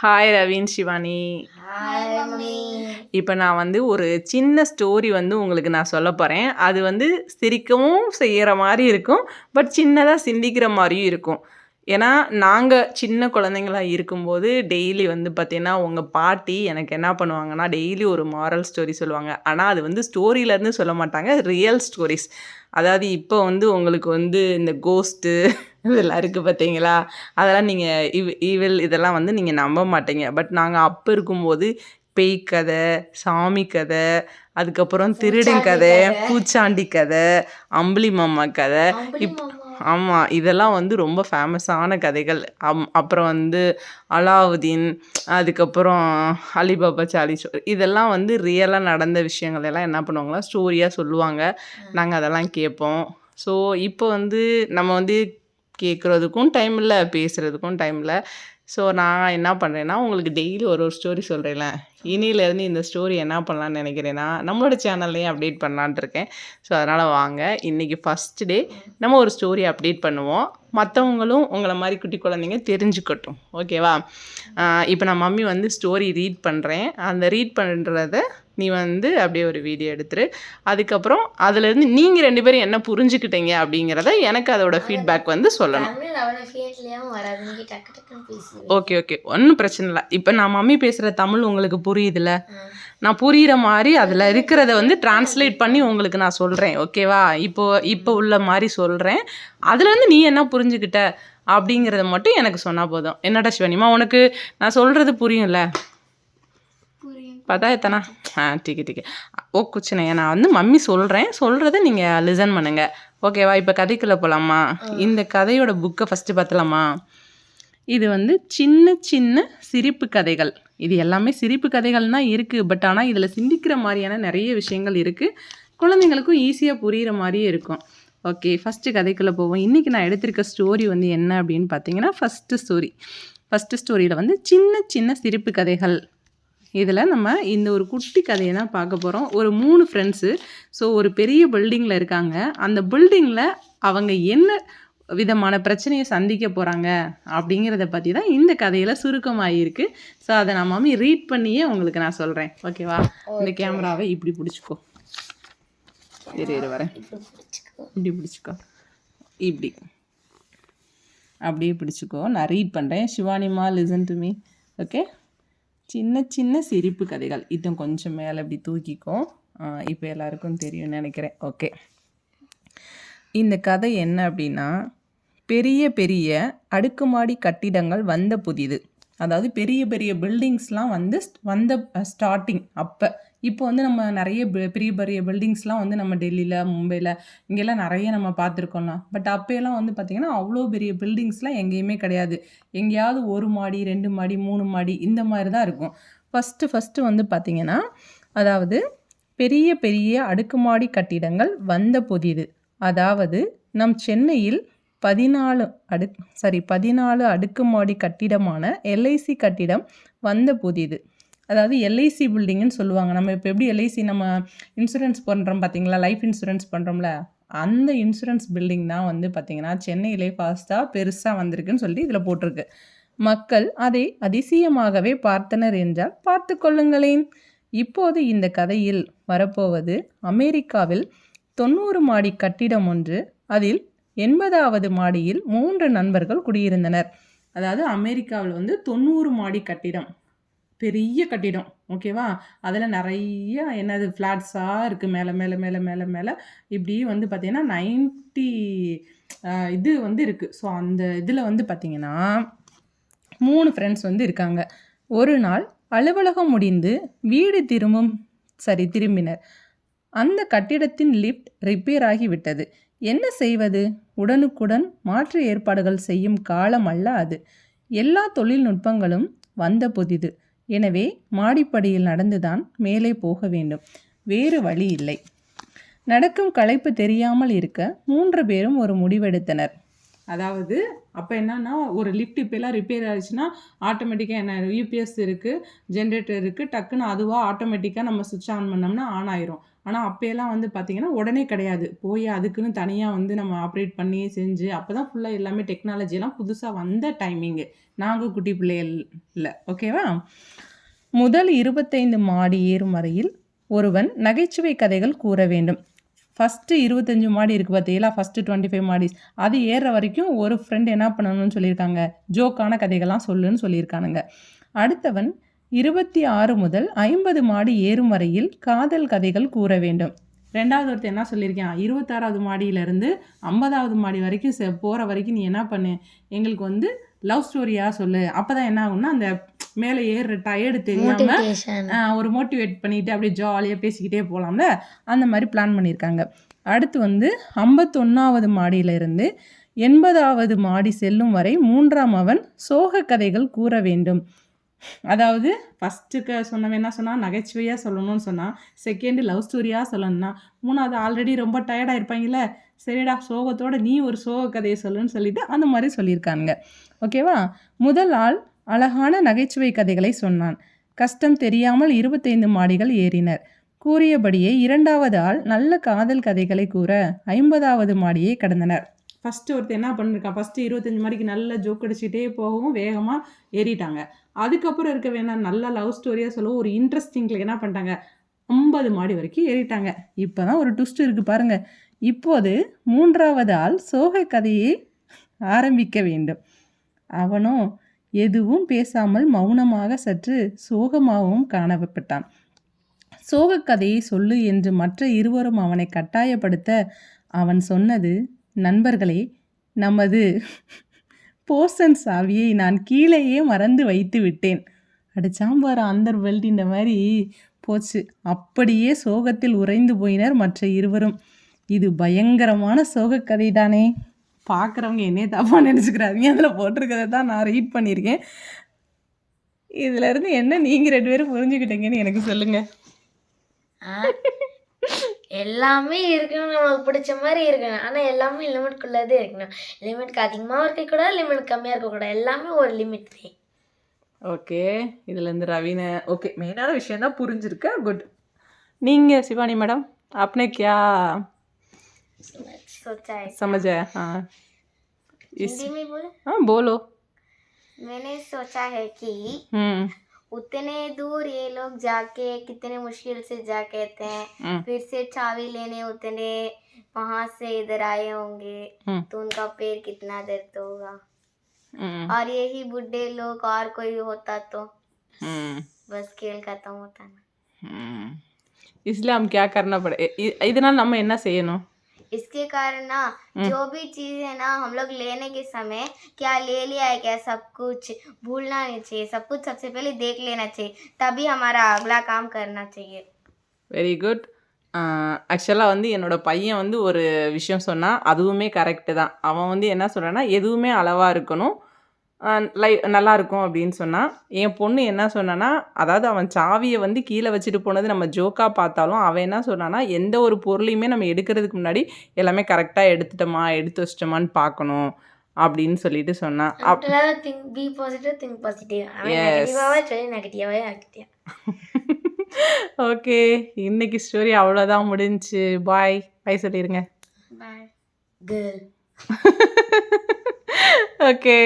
Hi ravine Shivani இப்போ நான் வந்து ஒரு சின்ன ஸ்டோரி வந்து உங்களுக்கு நான் சொல்ல போகிறேன் அது வந்து சிரிக்கவும் செய்கிற மாதிரி இருக்கும் பட் சின்னதாக சிந்திக்கிற மாதிரியும் இருக்கும். ஏன்னா நாங்கள் சின்ன குழந்தைங்களா இருக்கும்போது டெய்லி வந்து பார்த்தீங்கன்னா உங்கள் பாட்டி எனக்கு என்ன பண்ணுவாங்கன்னா டெய்லி ஒரு மாரல் ஸ்டோரி சொல்லுவாங்க. ஆனால் அது வந்து ஸ்டோரியிலேருந்து சொல்ல மாட்டாங்க. ரியல் ஸ்டோரிஸ் அதாவது இப்போ வந்து உங்களுக்கு வந்து இந்த கோஸ்ட்டு இதெல்லாம் இருக்குது பார்த்தீங்களா அதெல்லாம் நீங்கள் இவ் ஈவில் இதெல்லாம் வந்து நீங்கள் நம்ப மாட்டீங்க. பட் நாங்கள் அப்போ இருக்கும்போது பேய் கதை சாமி கதை அதுக்கப்புறம் திருடன் கதை பூச்சாண்டி கதை அம்புலி மாமா கதை. இப் ஆமாம் இதெல்லாம் வந்து ரொம்ப ஃபேமஸான கதைகள். அம் அப்புறம் வந்து அலாவுதீன் அதுக்கப்புறம் அலிபாபா சாலி ஸ்டோரி இதெல்லாம் வந்து ரியலாக நடந்த விஷயங்கள் எல்லாம் என்ன பண்ணுவாங்களா ஸ்டோரியாக சொல்லுவாங்க. நாங்கள் அதெல்லாம் கேட்போம். ஸோ இப்போ வந்து நம்ம வந்து கேட்குறதுக்கும் டைம் இல்லை பேசுகிறதுக்கும் டைம் இல்லை. ஸோ நான் என்ன பண்ணுறேன்னா உங்களுக்கு டெய்லி ஒரு ஒரு ஸ்டோரி சொல்கிறேன்ல இனியிலேருந்து இந்த ஸ்டோரி என்ன பண்ணலான்னு நினைக்கிறேன்னா நம்மளோட சேனல்லையும் அப்டேட் பண்ணலான்ட்டு இருக்கேன். ஸோ அதனால் வாங்க. இன்றைக்கி ஃபஸ்ட் டே நம்ம ஒரு ஸ்டோரி அப்டேட் பண்ணுவோம். மற்றவங்களும் உங்களை மாதிரி குட்டி குழந்தைங்க தெரிஞ்சுக்கட்டும். ஓகேவா இப்போ நான் மம்மி வந்து ஸ்டோரி ரீட் பண்ணுறேன் அந்த ரீட் பண்ணுறத நீ வந்து அப்படியே ஒரு வீடியோ எடுத்துரு. அதுக்கப்புறம் அதுலேருந்து நீங்கள் ரெண்டு பேரும் என்ன புரிஞ்சுக்கிட்டீங்க அப்படிங்கிறத எனக்கு அதோட ஃபீட்பேக் வந்து சொல்லணும். ஓகே ஓகே ஒன்றும் பிரச்சனை இல்லை. இப்போ நான் மம்மி பேசுகிற தமிழ் உங்களுக்கு புரியுதுல்ல நான் புரிகிற மாதிரி அதில் இருக்கிறத வந்து டிரான்ஸ்லேட் பண்ணி உங்களுக்கு நான் சொல்கிறேன் ஓகேவா இப்போ இப்போ உள்ள மாதிரி சொல்கிறேன் அதுலேருந்து நீ என்ன புரிஞ்சுக்கிட்ட அப்படிங்கிறத மட்டும் எனக்கு சொன்னால் போதும். என்னடா சிவனிமா உனக்கு நான் சொல்கிறது புரியும்ல? பார்த்தா எத்தனா ஆ டிக்கி டிக்கி. ஓ குச்சினை நான் வந்து மம்மி சொல்கிறேன் சொல்கிறத நீங்கள் லிசன் பண்ணுங்க. ஓகேவா இப்போ கதைக்குள்ளே போகலாமா இந்த கதையோட புக்கை ஃபஸ்ட்டு பார்த்தலாமா? இது வந்து சின்ன சின்ன சிரிப்பு கதைகள். இது எல்லாமே சிரிப்பு கதைகள் தான் இருக்குது பட் ஆனால் இதில் சிந்திக்கிற மாதிரியான நிறைய விஷயங்கள் இருக்குது குழந்தைங்களுக்கும் ஈஸியாக புரிகிற மாதிரியே இருக்கும். ஓகே ஃபஸ்ட்டு கதைக்குள்ளே போவோம். இன்றைக்கி நான் எடுத்திருக்க ஸ்டோரி வந்து என்ன அப்படின்னு பார்த்தீங்கன்னா ஃபஸ்ட்டு ஸ்டோரி ஃபஸ்ட்டு ஸ்டோரியில் வந்து சின்ன சின்ன சிரிப்பு கதைகள். இதில் நம்ம இந்த ஒரு குட்டி கதையை தான் பார்க்க போகிறோம் ஒரு மூணு ஃப்ரெண்ட்ஸு ஸோ ஒரு பெரிய பில்டிங்கில் இருக்காங்க. அந்த பில்டிங்கில் அவங்க என்ன விதமான பிரச்சனையை சந்திக்க போகிறாங்க அப்படிங்கிறத பற்றி தான் இந்த கதையில் சுருக்கமாக இருக்குது ஸோ அதை நான் மம்மி ரீட் பண்ணியே உங்களுக்கு நான் சொல்கிறேன் ஓகேவா இந்த கேமராவை இப்படி பிடிச்சிக்கோ. இரு வரேன். இப்படி பிடிச்சிக்கோ. இப்படி பிடிச்சிக்கோ. இப்படி. அப்படியே பிடிச்சிக்கோ. நான் ரீட் பண்ணுறேன் சிவானிமா லிசன் டு மீ ஓகே சின்ன சின்ன சிரிப்பு கதைகள். இதுவும் கொஞ்சம் மேலே இப்படி தூக்கிக்கோ. இப்போ எல்லாருக்கும் தெரியும்னு நினைக்கிறேன். ஓகே. இந்த கதை என்ன அப்படின்னா பெரிய பெரிய அடுக்குமாடி கட்டிடங்கள் வந்த புதிது. அதாவது பெரிய பெரிய பில்டிங்ஸ்லாம் வந்து வந்த ஸ்டார்டிங் அப்போ. இப்போ வந்து நம்ம நிறைய பெ- பெரிய பெரிய பில்டிங்ஸ்லாம் வந்து நம்ம டெல்லியில் மும்பையில் இங்கெல்லாம் நிறைய நம்ம பார்த்துருக்கோம்னா. பட் அப்போயெல்லாம் வந்து பார்த்திங்கன்னா அவ்வளோ பெரிய பில்டிங்ஸ்லாம் எங்கேயுமே கிடையாது. எங்கேயாவது ஒரு மாடி ரெண்டு மாடி மூணு மாடி இந்த மாதிரி தான் இருக்கும். ஃபஸ்ட்டு ஃபஸ்ட்டு வந்து பார்த்திங்கன்னா அதாவது பெரிய பெரிய அடுக்குமாடி கட்டிடங்கள் வந்த புதிது அதாவது நம் சென்னையில் பதினாலு அடு சாரி பதினாலு அடுக்குமாடி கட்டிடமான எல்ஐசி கட்டிடம் வந்த புதிது அதாவது எல்ஐசி பில்டிங்னு சொல்லுவாங்க. நம்ம இப்போ எப்படி எல்ஐசி நம்ம இன்சூரன்ஸ் பண்ணுறோம் பார்த்தீங்களா லைஃப் இன்சூரன்ஸ் பண்ணுறோம்ல அந்த இன்சூரன்ஸ் பில்டிங் தான் வந்து பார்த்திங்கன்னா சென்னையிலே ஃபாஸ்ட்டாக பெருசாக வந்திருக்குன்னு சொல்லிட்டு இதில் போட்டிருக்கு. மக்கள் அதை அதிசயமாகவே பார்த்தனர் என்றால் பார்த்து கொள்ளுங்களேன். இப்போது இந்த கதையில் வரப்போவது அமெரிக்காவில் தொண்ணூறு மாடி கட்டிடம் ஒன்று அதில் எண்பதாவது மாடியில் மூன்று நண்பர்கள் குடியிருந்தனர். அதாவது அமெரிக்காவில் வந்து தொண்ணூறு மாடி கட்டிடம். பெரிய கட்டிடம் ஓகேவா? அதில் நிறைய என்னது ஃப்ளாட்ஸாக இருக்குது மேலே மேலே மேலே மேலே மேலே. இப்படி வந்து பார்த்திங்கன்னா நைன்ட்டி இது வந்து இருக்குது ஸோ அந்த இதில் வந்து பார்த்திங்கன்னா மூணு ஃப்ரெண்ட்ஸ் வந்து இருக்காங்க. ஒரு நாள் அலுவலகம் முடிந்து வீடு திரும்பும் சரி திரும்பினர். அந்த கட்டிடத்தின் லிஃப்ட் ரிப்பேர் ஆகிவிட்டது என்ன செய்வது? உடனுக்குடன் மாற்று ஏற்பாடுகள் செய்யும் காலம் அல்ல அது. எல்லா தொழில்நுட்பங்களும் வந்த புதிது. எனவே மாடிப்படியில் நடந்துதான் மேலே போக வேண்டும். வேறு வழி இல்லை. நடக்கும் களைப்பு தெரியாமல் இருக்க மூன்று பேரும் ஒரு முடிவெடுத்தனர். அதாவது அப்போ என்னன்னா ஒரு லிஃப்ட் இப்போலாம் ரிப்பேர் ஆயிடுச்சுன்னா ஆட்டோமேட்டிக்காக என்ன யூபிஎஸ் இருக்குது ஜென்ரேட்டர் இருக்குது டக்குன்னு அதுவாக ஆட்டோமேட்டிக்காக நம்ம சுவிட்ச் ஆன் பண்ணோம்னா ஆன் ஆயிரும். ஆனால் அப்போயெல்லாம் வந்து பார்த்திங்கன்னா உடனே கிடையாது. போய் அதுக்குன்னு தனியாக வந்து நம்ம ஆப்ரேட் பண்ணி செஞ்சு அப்போ தான் ஃபுல்லாக எல்லாமே டெக்னாலஜிலாம் புதுசாக வந்த டைமிங்கு நாங்கள் குட்டி பிள்ளைகள் இல்லை. ஓகேவா முதல் இருபத்தைந்து மாடி ஏறும் வரையில் ஒருவன் நகைச்சுவை கதைகள் கூற வேண்டும். ஃபஸ்ட்டு இருபத்தஞ்சு மாடி இருக்குது பார்த்தீங்களா ஃபஸ்ட்டு டுவெண்ட்டி ஃபைவ் மாடிஸ். அது ஏறுற வரைக்கும் ஒரு ஃப்ரெண்ட் என்ன பண்ணணும்னு சொல்லியிருக்காங்க? ஜோக்கான கதைகள்லாம் சொல்லுன்னு சொல்லியிருக்கானுங்க. அடுத்தவன் இருபத்தி ஆறு முதல் ஐம்பது மாடி ஏறும் வரையில் காதல் கதைகள் கூற வேண்டும். ரெண்டாவது ஒருத்தர் என்ன சொல்லியிருக்கேன்? இருபத்தாறாவது மாடியிலேருந்து ஐம்பதாவது மாடி வரைக்கும் செ போகிற வரைக்கும் நீ என்ன பண்ணு? எங்களுக்கு வந்து லவ் ஸ்டோரியாக சொல்லு. அப்போ தான் என்ன ஆகும்னா அந்த மேலே ஏறுற டயர்டு தெரியாமல் ஒரு மோட்டிவேட் பண்ணிட்டு அப்படியே ஜாலியாக பேசிக்கிட்டே போகலாம்ல அந்த மாதிரி பிளான் பண்ணியிருக்காங்க. அடுத்து வந்து ஐம்பத்தொன்னாவது மாடியிலிருந்து எண்பதாவது மாடி செல்லும் வரை மூன்றாம் அவன் சோக கதைகள் கூற வேண்டும். அதாவது ஃபஸ்ட்டுக்கு சொன்னவன் என்ன சொன்னால் நகைச்சுவையாக சொல்லணும்னு சொன்னால் செகண்டு லவ் ஸ்டோரியாக சொல்லணும்னா மூணாவது ஆல்ரெடி ரொம்ப டயர்டாக இருப்பாங்கல்ல சரிடா சோகத்தோட நீ ஒரு சோக கதையை சொல்லுன்னு சொல்லிட்டு அந்த மாதிரி சொல்லியிருக்காங்க ஓகேவா முதல் ஆள் அழகான நகைச்சுவை கதைகளை சொன்னான். கஷ்டம் தெரியாமல் இருபத்தைந்து மாடிகள் ஏறினர். கூறியபடியே இரண்டாவது ஆள் நல்ல காதல் கதைகளை கூற ஐம்பதாவது மாடியை கடந்தனர். ஃபஸ்ட்டு ஒருத்தர் என்ன பண்ணிருக்கான்? ஃபஸ்ட்டு இருபத்தஞ்சு மாடிக்கு நல்லா ஜோக் அடிச்சுட்டே போகவும் வேகமாக ஏறிட்டாங்க. அதுக்கப்புறம் இருக்க வேணாம் நல்ல லவ் ஸ்டோரியாக சொல்லவும் ஒரு இன்ட்ரெஸ்டிங்கில் என்ன பண்ணிட்டாங்க? ஐம்பது மாடி வரைக்கும் ஏறிட்டாங்க. இப்போ தான் ஒரு ட்விஸ்ட் இருக்குது பாருங்க. இப்போது மூன்றாவது ஆள் சோக கதையை ஆரம்பிக்க வேண்டும். அவனோ எதுவும் பேசாமல் மௌனமாக சற்று சோகமாகவும் காணப்பட்டான் சோகக் கதையை சொல்லு என்று மற்ற இருவரும் அவனை கட்டாயப்படுத்த அவன் சொன்னது நண்பர்களே நமது போர்ஷன் சாவியை நான் கீழேயே மறந்து வைத்து விட்டேன். அடிச்சாம்பார் அந்தர் வெல்டின்ற மாதிரி போச்சு. அப்படியே சோகத்தில் உறைந்து போயினர் மற்ற இருவரும். இது பயங்கரமான சோகக் கதை தானே பார்க்குறவங்க என்னே தப்பாக நினச்சிக்கிறாதீங்க. அதில் போட்டிருக்கிறத தான் நான் ரீட் பண்ணியிருக்கேன். இதுலேருந்து என்ன நீங்கள் ரெண்டு பேரும் புரிஞ்சுக்கிட்டீங்கன்னு எனக்கு சொல்லுங்கள் எல்லாமே இருக்கணும் நம்மளுக்கு பிடிச்ச மாதிரி இருக்கணும் ஆனா எல்லாமே லிமிட்குள்ளதே இருக்கணும் லிமிட்க்கு அதிகமாகவும் இருக்கக்கூடாது லிமிட் கம்மியா இருக்கக்கூடாது எல்லாமே ஒரு லிமிட் தான் ஓகே இதுலேருந்து ரவீன ஓகே மெயினான விஷயம் தான் புரிஞ்சிருக்கு குட் நீங்கள் சிவானி மேடம் आपने क्या सोचा है समझा हाँ इस हिंदी में बोले हाँ बोलो मैंने सोचा है कि हम्म उतने दूर ये लोग जाके कितने मुश्किल से जाके थे हम्म फिर से चाबी लेने उतने वहां से इधर आए होंगे हम्म तो उनका पैर कितना दर्द होगा हम्म और यही बुढ़े लोग और कोई होता तो हम्म बस खेल खत्म होता ना हम्म इसलिए हम क्या करना पड़े इ- இதனால் நம்ம என்ன செய்யணும் इसके कारण ना जो भी चीज है ना हम लोग लेने के समय क्या ले लिया है क्या सब कुछ भूलना नहीं चाहिए सब कुछ सबसे पहले देख लेना चाहिए तभी हमारा अगला काम करना चाहिए வெரி குட் ஆக்சுவலாக வந்து என்னோட பையன் வந்து ஒரு விஷயம் சொன்னான் அதுவுமே கரெக்டு தான் அவன் வந்து என்ன சொல்கிறான்னா எதுவுமே அளவாக இருக்கணும் லை நல்லா இருக்கும் அப்படின்னு சொன்னான் என் பொண்ணு என்ன சொன்னான்னா அதாவது அவன் சாவியை வந்து கீழே வச்சுட்டு போனது நம்ம ஜோக்காக பார்த்தாலும் அவன் என்ன சொன்னான்னா எந்த ஒரு பொருளையுமே நம்ம எடுக்கிறதுக்கு முன்னாடி எல்லாமே கரெக்டாக எடுத்துட்டோமா எடுத்து வச்சிட்டோமான்னு பார்க்கணும் அப்படின்னு சொல்லிட்டு சொன்னான் ஓகே இன்னைக்கு ஸ்டோரி அவ்வளோதான் முடிஞ்சுச்சு பாய் பாய் சொல்லிடுங்க பாய் ஓகே